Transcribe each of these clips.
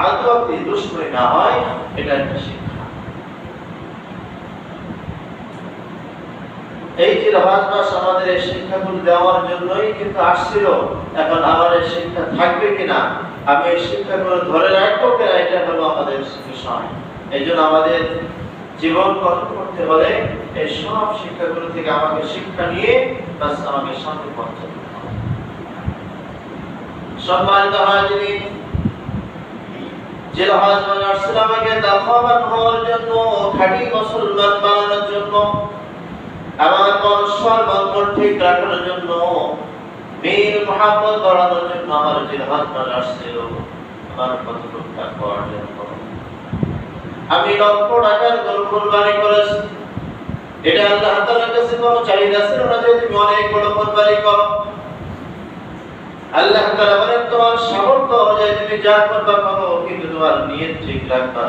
আদৌ দুশ্মনী না হয়, এটা একটা শিক্ষা। এই যে রহাজ আমাদের এই শিক্ষাগুলো দেওয়ার জন্যই কিন্তু আসছিল, এখন আমার এই শিক্ষা থাকবে কিনা, আমি এই শিক্ষাগুলো ধরে রাখব কিনা, এটা হলো আমাদের বিষয়। এই জন্য আমাদের জীবন গঠন করতে হলে এই সব শিক্ষাগুলো থেকে আমাকে শিক্ষা নিয়ে বাস আমাকে সামনে পথ সম্মানিত হাজিরিন যে রহাজ মানে আমাকে দাফাবান হওয়ার জন্য খাঁটি মুসলমান বানানোর জন্য, আমার মনস্বর বন্ধন ঠিক রাখার জন্য বীর মোহাম্মদ বাড়ানোর জন্য আমার যে হাজমান আসছিল, আমার করো আমি লক্ষ টাকার গরু কোরবানি করেছি। এটা আল্লাহ তাআলার কাছে চাহিদা ছিল না যে তুমি আল্লাহ তাআলা বলেন, তোমার সামর্থ্য অনুযায়ী তুমি যা করবা করো কিন্তু তোমার নিয়ত ঠিক রাখবা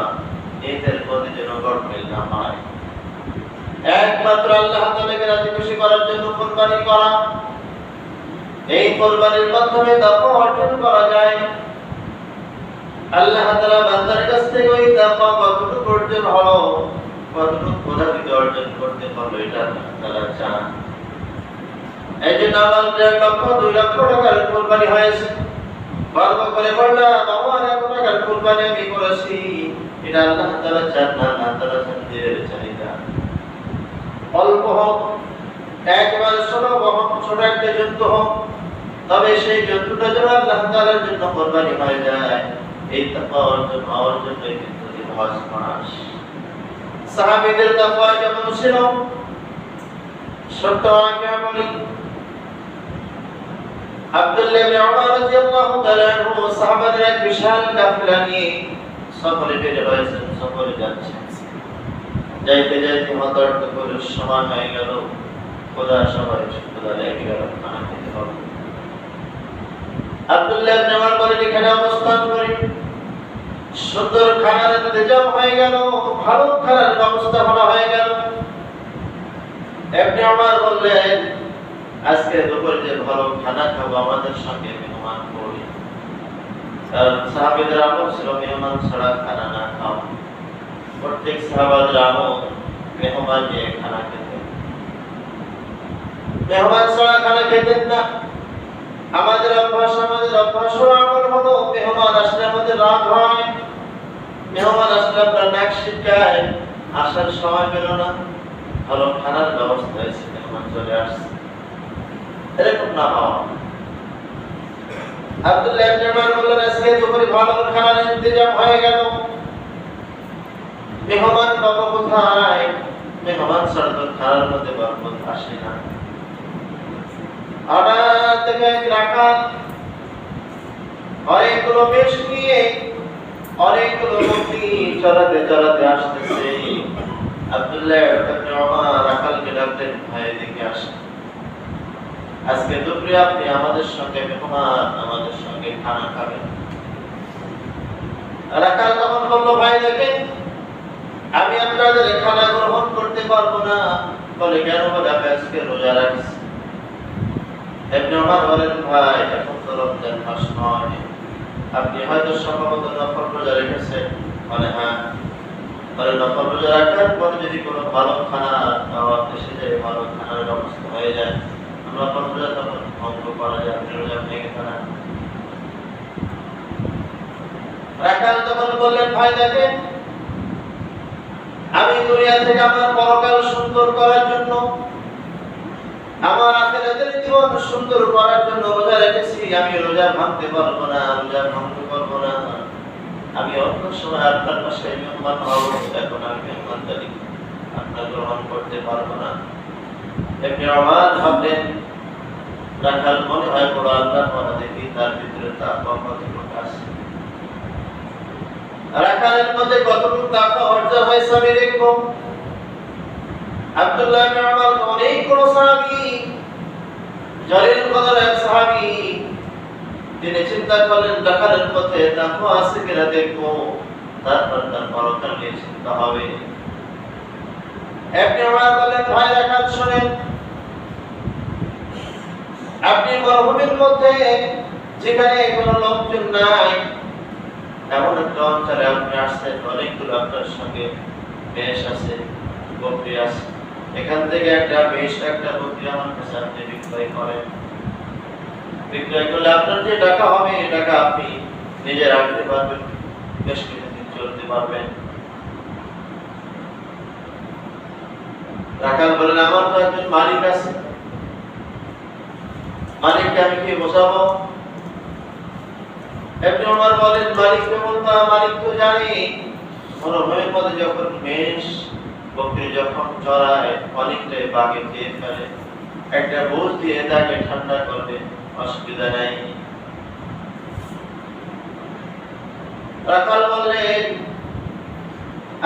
এদের প্রতি যেন গড়মিল না হয়। একমাত্র আল্লাহ তাআলাকে রাজি খুশি করার জন্য কুরবানি করা। এই কুরবানির মাধ্যমে দাফা অর্জন করা যায়। আল্লাহ তাআলা বান্দার কাছ থেকে ওই দাফা কতটুকু অর্জন হলো, কতটুকু পদার্থ অর্জন করতে পারল, এটা তাআলা চান। এই আমার দেড় দুই লক্ষ টাকার কুরবানি হয়েছে। গর্ব এত টাকার কুরবানি আমি করেছি। এটা আল্লাহ তাআলা চান না তাআলা চান চাহিদা। অল্প হোক, একবার ছোট একটা জন্তু হোক, তবে সেই জন্তুটা যেন আল্লাহ তাআলার জন্য কোরবানি হয়ে যায়। এই তাকওয়া অর্জন হওয়ার জন্যই কিন্তু হজ মাস। সাহাবীদের তাকওয়া যেমন ছিল? সত্য আজ্ঞা বলি আব্দুল্লাহ ইবনে উমর রাদিয়াল্লাহু তাআলা আনহু সাহাবাদের এক বিশাল কাফেলা নিয়ে সফরে বের হয়েছেন, সফরে যাচ্ছেন। যাইতে যাইতে হতাহত করে সময় হয়ে গেল। খোদা সবাই খোদা লেগে গেল আব্দুল্লাহ ইবনে উমর বলেন, এখানে অবস্থান করি। সুন্দর খানার ইন্তজাম হয়ে গেল, ভালো খানার ব্যবস্থা করা হয়ে গেল। ইবনে উমর বললেন আজকে দুপুরে যে ভালো খানা খাব, আমাদের সঙ্গে মেহমান করি। কারণ সাহাবিদের আমল ছিল, মেহমান ছাড়া খানা না খাওয়া। প্রত্যেক সাহাবাদের আমল মেহমান নিয়ে খানা খেতেন মেহমান ছাড়া খানা খেতেন না। আমাদের অভ্যাস আমাদের অভ্যাস আমল হলো, মেহমান আসলে আমাদের রাগ হয়। মেহমান আসলে আপনার নাক শিটকায়, আসার সময় পেল না। ভালো খানার ব্যবস্থা হয়েছে, মেহমান চলে আসছে। এরকম না হওয়া। আব্দুল্লাহ ইবনে উমর বললেন আজকে দুপুরে ভালো খানার ইন্তজাম হয়ে গেল। মেহমান বাবা কোথায়? মেহমান ছাড়া তো খানার মধ্যে বরকত আসে না। হঠাৎ থেকে রাখাল অনেকগুলো বেশ নিয়ে অনেকগুলো মূর্তি চড়াতে চড়াতে আসতেছে। আব্দুল্লাহ রাখালকে ডাকতেন ভাই এদিকে আসেন। আজকে দুপুরে আপনি আমাদের সঙ্গে, মেহমান আমাদের সঙ্গে খানা খাবেন। আপনি হয়তো সম্ভবত নফল রোজা রেখেছেন। মানে হ্যাঁ। বলে রোজা রাখার পরে যদি কোনো ভালো খানা খাওয়া এসে যায় ভালো খানার ব্যবস্থা হয়ে যায়। আমি দুনিয়া থেকে আমার পরকাল সুন্দর করার জন্য, আমার আখেরাতের জীবন সুন্দর করার জন্য রোজা রেখেছি। আমি রোজা ভাঙতে পারব না, রোজা ভাঙতে পারব না। আমি অন্য সময় আপনার পাশে মেহমান হব, এখন আমি মেহমানদারি আপনার গ্রহণ করতে পারব না। এমনি আমার ভাবলেন বড় আল্লাহ দেখি তার ভিতরে আছে রাখালের মধ্যে কতটুকু টাকা দেখব। আব্দুল্লাহ অনেক এক তিনি চিন্তা করলেন, রাখালের পথে তাকওয়া আছে কিনা দেখব। তারপর তার পরকাল নিয়ে চিন্তা হবে। উমর বললেন, ভাই রাখাল, শুনেন আপনি মরুভূমির মধ্যে যেখানে কোনো লোকজন নাই, এমন একটা অঞ্চলে আপনি আসছেন, অনেকগুলো আপনার সঙ্গে মেষ আছে বকরি আছে। এখান থেকে একটা বেশ একটা বকরি আমার কাছে আপনি বিক্রয় করেন। বিক্রয় করলে আপনার যে টাকা হবে এই টাকা আপনি নিজে রাখতে পারবেন, বেশ কিছুদিন চলতে পারবেন। রাখাল বলেন, আমার তো একজন মালিক আছে। মালিককে আমি কি বোঝাবো? আমার বলেন মালিককে বলব মালিক তো জানি। যখন মেষ বকরি যখন চড়ায় অনেকটাই বাগে খেয়ে ফেলে। একটা বোঝ দিয়ে তাকে ঠান্ডা করবে অসুবিধা নাই। রাখাল বললেন,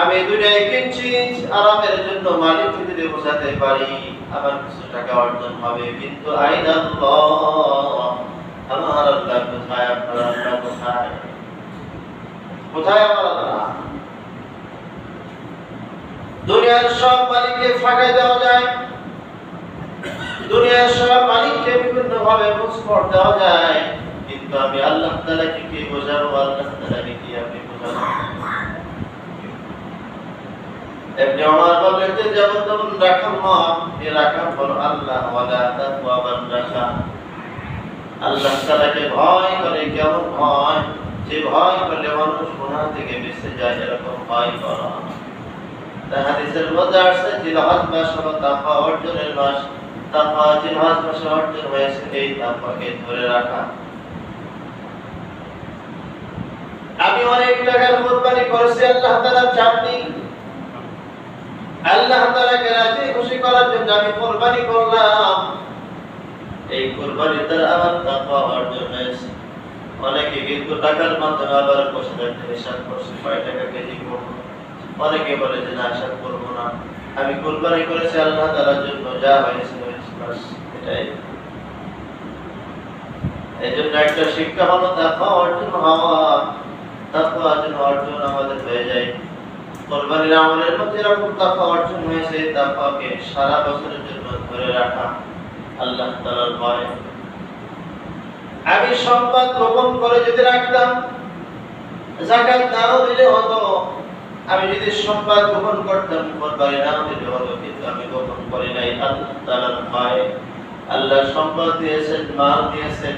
আমি দুনিয়ায় কিঞ্চিত আরামের জন্য মালিক যদি বোঝাতে পারি আমার কিছু টাকা অর্জন হবে। কিন্তু আইন আমার আল্লাহ কোথায়? আপনার আল্লাহ কোথায়? কোথায় আমার আল্লাহ? দুনিয়ার সব মালিককে ফাঁকাই দেওয়া যায়। দুনিয়ার সব মালিককে বিভিন্ন ভাবে মুসফর দেওয়া যায়। কিন্তু আমি আল্লাহ তাআলাকে কি বোঝাবো? আল্লাহ তাআলাকে কি আপনি বোঝাবো? এমনি আমার যে যেমন তেমন রাখাম নয় এ রাখাম হলো আল্লাহ রাখা আল্লাহ তাআলাকে ভয় করে, কেমন ভয়? যে ভয় করলে মানুষ গুনাহ থেকে বেঁচে যায়, এরকম ভয় করা তা হাদিসের মধ্যে আসছে জিলহজ মাস হলো তাকওয়া অর্জনের মাস। তাকওয়া জিলহজ মাসে অর্জন হয়েছে, এই তাকওয়াকে ধরে রাখা। আমি অনেক টাকার কোরবানি করেছি, আল্লাহ তাআলা চাপনি আল্লাহ তাআলাকে রাজি খুশি করার জন্য আমি কোরবানি করলাম। এই কোরবানির দ্বারা আমার তাকওয়া অর্জন হয়েছে অনেকে কিন্তু টাকার মাধ্যমে আবার বসে হিসাব করছে, কয় টাকা কেজি করব? অনেকে বলে যে না, হিসাব করব না। আমি কোরবানি করেছি আল্লাহ তাআলার জন্য, যা হয়েছে হয়েছে বাস এটাই। এই জন্য একটা শিক্ষা হলো তাকওয়া অর্জন হওয়া। তাকওয়া অর্জন আমাদের হয়ে যায় কোরবানির আমলের মধ্যে এরকম তাকওয়া অর্জন হয়েছে তাকওয়াকে সারা বছরের জন্য ধরে রাখা আল্লাহ তাআলার ভয়। আমি সম্পদ গোপন করে যদি রাখতাম যাকাত নাও দিলে হতো। আমি যদি সম্পদ গোপন করতাম, কোরবানি নাও দিলে হতো, কিন্তু আমি গোপন করি নাই। আল্লাহ তাআলার ভয়। আল্লাহ সম্পদ দিয়েছেন, মাল দিয়েছেন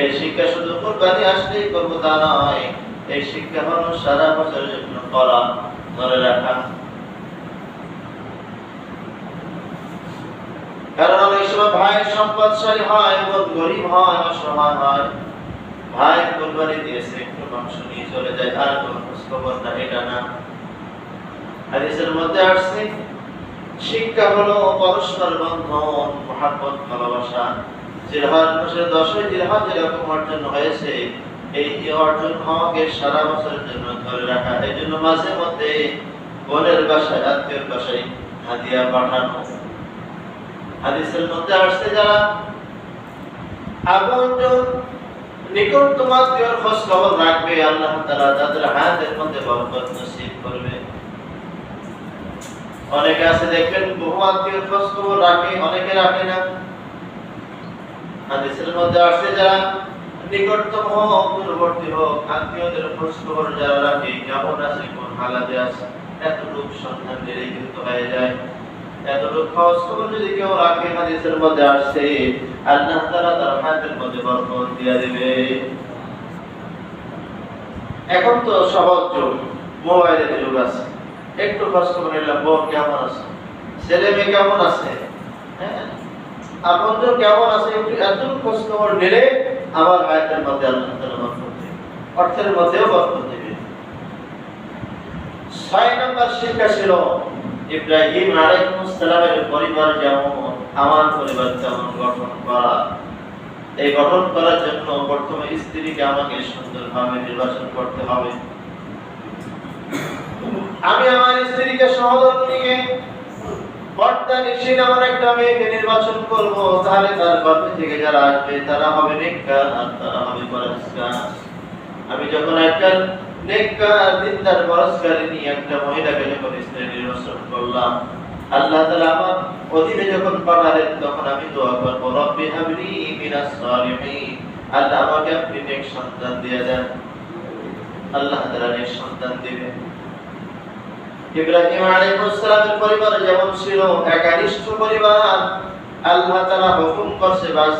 এই শিক্ষা শুধু কোরবানি আসলেই করব তা নয়। এই শিক্ষা হলো সারা বছরের জন্য করা, ধরে রাখা। কারণ অনেক সময় ভাই সম্পদশালী হয়, বোন গরিব হয় হয়। ভাই কোরবানি দিয়েছে, একটু মাংস নিয়ে চলে যায় আর কোনো খোঁজ খবর না এটা না। হাদিসের মধ্যে আসছে, শিক্ষা হলো পরস্পর বন্ধন, মহাব্বত, ভালোবাসা। জিরহাজ মাসের দশই জিরহাজ যেরকম অর্জন হয়েছে। এই অর্জন হওয়াকে সারা বছরের জন্য ধরে রাখা। এই জন্য মাঝে মধ্যে বোনের বাসায়, আত্মীয়ের বাসায় হাদিয়া পাঠানো। হাদিসের মধ্যে আসছে যারা আপনজন নিকটতম আত্মীয়র খোঁজ খবর রাখবে, আল্লাহ তাআলা তাদের হায়াতের মধ্যে বরকত নসিব করবে। অনেকে আছে দেখবেন, বহু আত্মীয়র খোঁজ খবর রাখে, অনেকে রাখে না। হাদিসের মধ্যে আসছে যারা নিকটতম হোক, দূরবর্তী হোক, আত্মীয়দের খোঁজ খবর যারা রাখে, কেমন আছে, কোন হালাতে আছে, এতটুক সন্ধান দিলেই কিন্তু হয়ে যায়। যদি কেউ রাখে, হাদিসের মধ্যে আসছে, আল্লাহ তাআলা তার হায়াতের মধ্যে বরকত এখন তো সহজ যুগ, মোবাইলের যুগ আছে। একটু নিলাম বোন কেমন আছে? ছেলে মেয়ে কেমন আছে? হ্যাঁ? আপনজন কেমন আছে একটু এতটুকু খোঁজ খবর নিলে আমার হায়াতের মধ্যে আল্লাহ অর্থের মধ্যেও বরকত দিবে। ছয় নম্বর শিক্ষা ছিল যেমন, আমার পরিবার তেমন গঠন করা। এই গঠন করার জন্য স্ত্রীকে আমাকে নির্বাচন করতে হবে। আমি আমার স্ত্রীকে সহধর্মীকে পর্দা নিশ্চিত আমার একটা মেয়েকে নির্বাচন করব, তাহলে তার গর্ভে থেকে যারা আসবে, তারা হবে নেককার আর তারা হবে পরস্কার আমি যখন একটা নেককার দিনদার পরস্কারিনী একটা মহিলাকে যখন স্ত্রী নির্বাচন করলাম, আল্লাহ তাআলা আমার অধীনে যখন পাঠালেন, তখন আমি দোয়া করব, রব্বি হাবলি মিনাস সালিহিন। আল্লাহ আমাকে আপনি নেক সন্তান দিয়ে দেন। আল্লাহ তাআলা নেক সন্তান দিবেন। ইব্রাহিম আলাইহিস সালামের পরিবার যেমন ছিল একানিষ্ঠ পরিবার, আল্লাহ তাআলা হুকুম করছে, বাস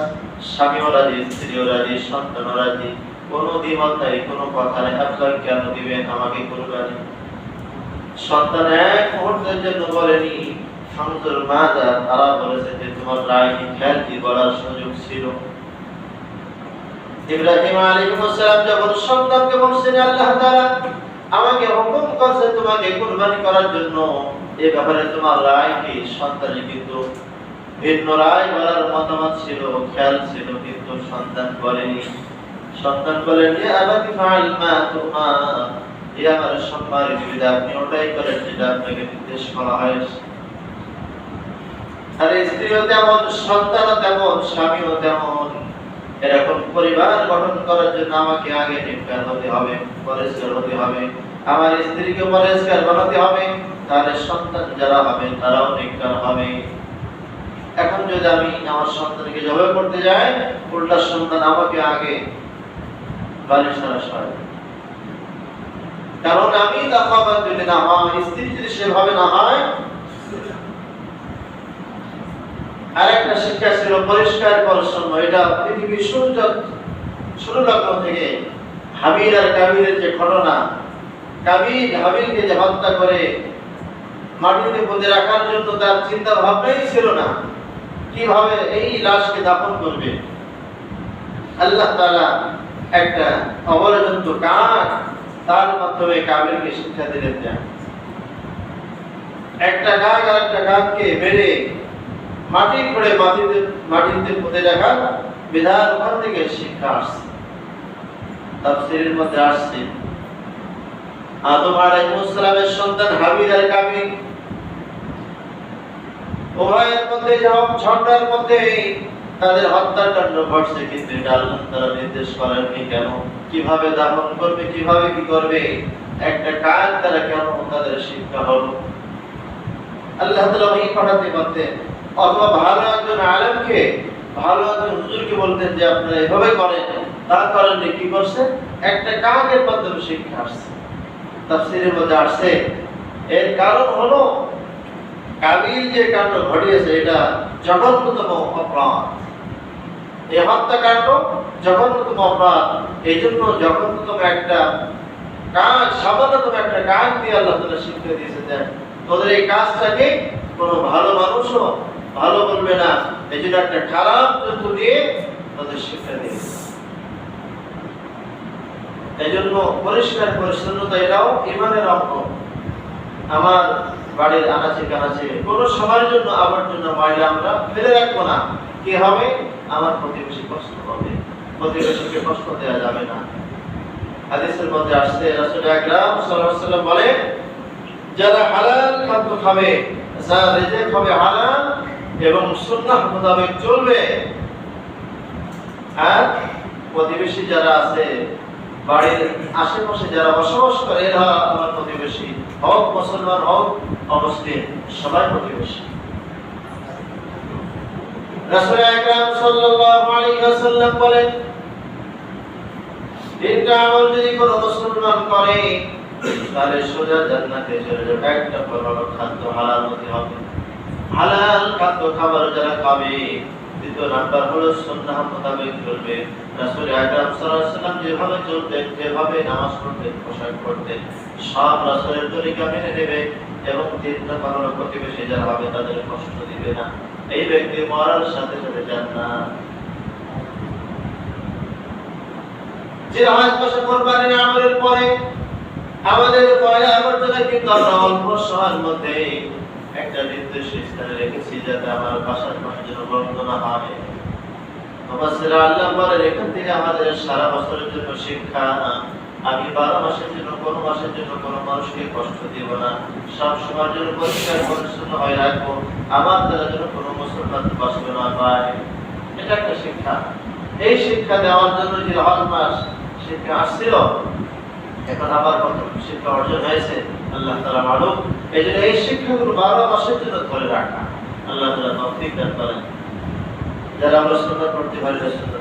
স্বামীও রাজি, স্ত্রীও রাজি, সন্তানও রাজি, কোনো দ্বিমত নাই কোনো কথা নেই। আপনার কেন দিবেন? আমাকে কুরবানি সন্তান এক মুহূর্তের জন্য বলেনি সমুদ্র মাদা তারা বলেছে যে তোমার রায় কি খ্যাতি বলার সুযোগ ছিল? ইব্রাহিম আলাইহিস সালাম যখন সন্তানকে বলছেন, আল্লাহ তাআলা আমাকে হুকুম করছে তোমাকে কুরবানি করার জন্য। এই ব্যাপারে তোমার রায় কি? সন্তানে কিন্তু ভিন্ন রায় বলার মতামত ছিল, খেয়াল ছিল, কিন্তু সন্তান বলেনি। সন্তান বলেন যে আবাদি ফাইল মা তোমা? এই আমার সম্মানের বিবিধা আপনি ওটাই করেন যেটা আপনাকে নির্দেশ করা হয়েছে। আর স্ত্রীও তেমন, সন্তানও তেমন, স্বামীও তেমন। এরকম পরিবার গঠন করার জন্য আমাকে আগে নির্কার হতে হবে পরিষ্কার হতে হবে। আমার স্ত্রীকে পরিষ্কার বানাতে হবে তাহলে সন্তান যারা হবে তারাও নির্কার হবে। এখন যদি আমি আমার সন্তানকে জবাই করতে যাই, উল্টা সন্তান আমাকে আগে কারণ আমি তাকাবাদ যদি না হয় স্ত্রী যদি সেভাবে না হয় আরেকটা শিক্ষা ছিল পরিষ্কার পরিচ্ছন্ন। এটা পৃথিবীর সূর্য শুরু লগ্ন থেকে হাবিল আর কাবিলের যে ঘটনা কাবিল হাবিলকে যে হত্যা করে মাটিতে পুঁতে রাখার জন্য তার চিন্তা ভাবনাই ছিল না। কীভাবে এই লাশকে দাফন করবে? আল্লাহ তাআলা একটা অবলজন্ত কাক তার মাধ্যমে কাবিলকে শিক্ষা দিলেন একটা কাক আর একটা কাককে মেরে মাটি খুঁড়ে মাটিতে মাটিতে পুঁতে রাখা বিধান ওখান থেকে শিক্ষা আসছে। তাফসীরের মধ্যে আসছে, আদম আলাইহিস সালামের সন্তান হাবিল আর কাবিল উভয়ের মধ্যে যখন ঝগড়ার মধ্যে তাদের হত্যাকাণ্ড ঘটছে, কিন্তু এটা আল্লাহ তারা নির্দেশ করেননি কেন? কীভাবে দাফন করবে, কীভাবে কি করবে? একটা কাজ তারা কেন তাদের শিক্ষা হলো? আল্লাহ তালা ওই পাঠাতে পারতেন। অথবা ভালো একজন আলেমকে, ভালো একজন হুজুরকে বলতেন যে আপনারা এভাবে করেন, তা করেননি কি করছেন একটা কাজের মাধ্যমে শিক্ষা আসছে। তাফসীরের মধ্যে আসছে, এর কারণ হলো, কাবিল যে কাণ্ড ঘটিয়েছে, এটা জঘন্যতম অপরাধ। এই হত্যাকাণ্ড জঘন্যতম অপরাধ। এই জন্য জঘন্যতম একটা কাজ, সামান্যতম একটা কাজ দিয়ে আল্লাহ তালা শিক্ষা দিয়েছে যে, তোদের এই কাজটাকে কোনো ভালো মানুষও ভালো বলবে না। এই জন্য একটা খারাপ জন্তু দিয়ে তাদের শিক্ষা দিয়েছে এই জন্য পরিষ্কার পরিচ্ছন্নতা এটাও ইমানের অঙ্গ। আমার বাড়ির আনাচে কানাচে কোনো সময়ের জন্য আমার জন্য ময়লা আমরা ফেলে রাখব না। কি হবে? আমার প্রতিবেশী কষ্ট হবে প্রতিবেশীকে কষ্ট দেওয়া যাবে না। হাদিসের মধ্যে আসছে, রাসূল আকরাম সাল্লাল্লাহু বলে যারা হালাল খাদ্য খাবে যা রিজিক হবে হালাল এবং সুন্নাহ মোতাবেক চলবে। আর প্রতিবেশী যারা আছে, বাড়ির আশেপাশে যারা বসবাস করে, এরা আমার প্রতিবেশী হোক, মুসলমান হোক, অমুসলিম, সবাই প্রতিবেশী। করে, তাহলে সোজা জান্নাতে চলে যাবে। একটা হলো খাদ্য হালাল হবে। হালাল খাদ্য খাবার যারা খাবে, দ্বিতীয় নাম্বার হলো সুন্নাহ মোতাবেক চলবে। রাসূল আকরাম ওয়াসাল্লাম যেভাবে চলতেন, যেভাবে নামাজ পড়তেন, পোশাক পরতেন, সব রাসূলের তরিকা মেনে নেবে এবং নাম্বার হলো প্রতিবেশী যারা হবে তাদের কষ্ট দিবে না। এই ব্যক্তি মরার সাথে সাথে জান্নাত। যে নামাজ পাশে কোরবানির আমলের পরে, আমাদের পয়লা আবর্জনা কিন্তু আমরা অল্প সময়ের মধ্যে একটা নির্দিষ্ট স্থানে রেখেছি যাতে আমার বাসার পাশে যেন বন্ধ না হয়। আল্লাহ কোনো কোনো কোনো এটা একটা শিক্ষা। এই শিক্ষা দেওয়ার জন্য যে হল মাস, শিক্ষা আসছিল, এখন আবার কত শিক্ষা অর্জন হয়েছে, আল্লাহ তালা মালুক এই জন্য এই শিক্ষাগুলো বারো মাসের জন্য ধরে রাখা আল্লাহ তালা তৌফিক দান করেন। যারা আমরা সুন্দর করতে পারি সুন্দর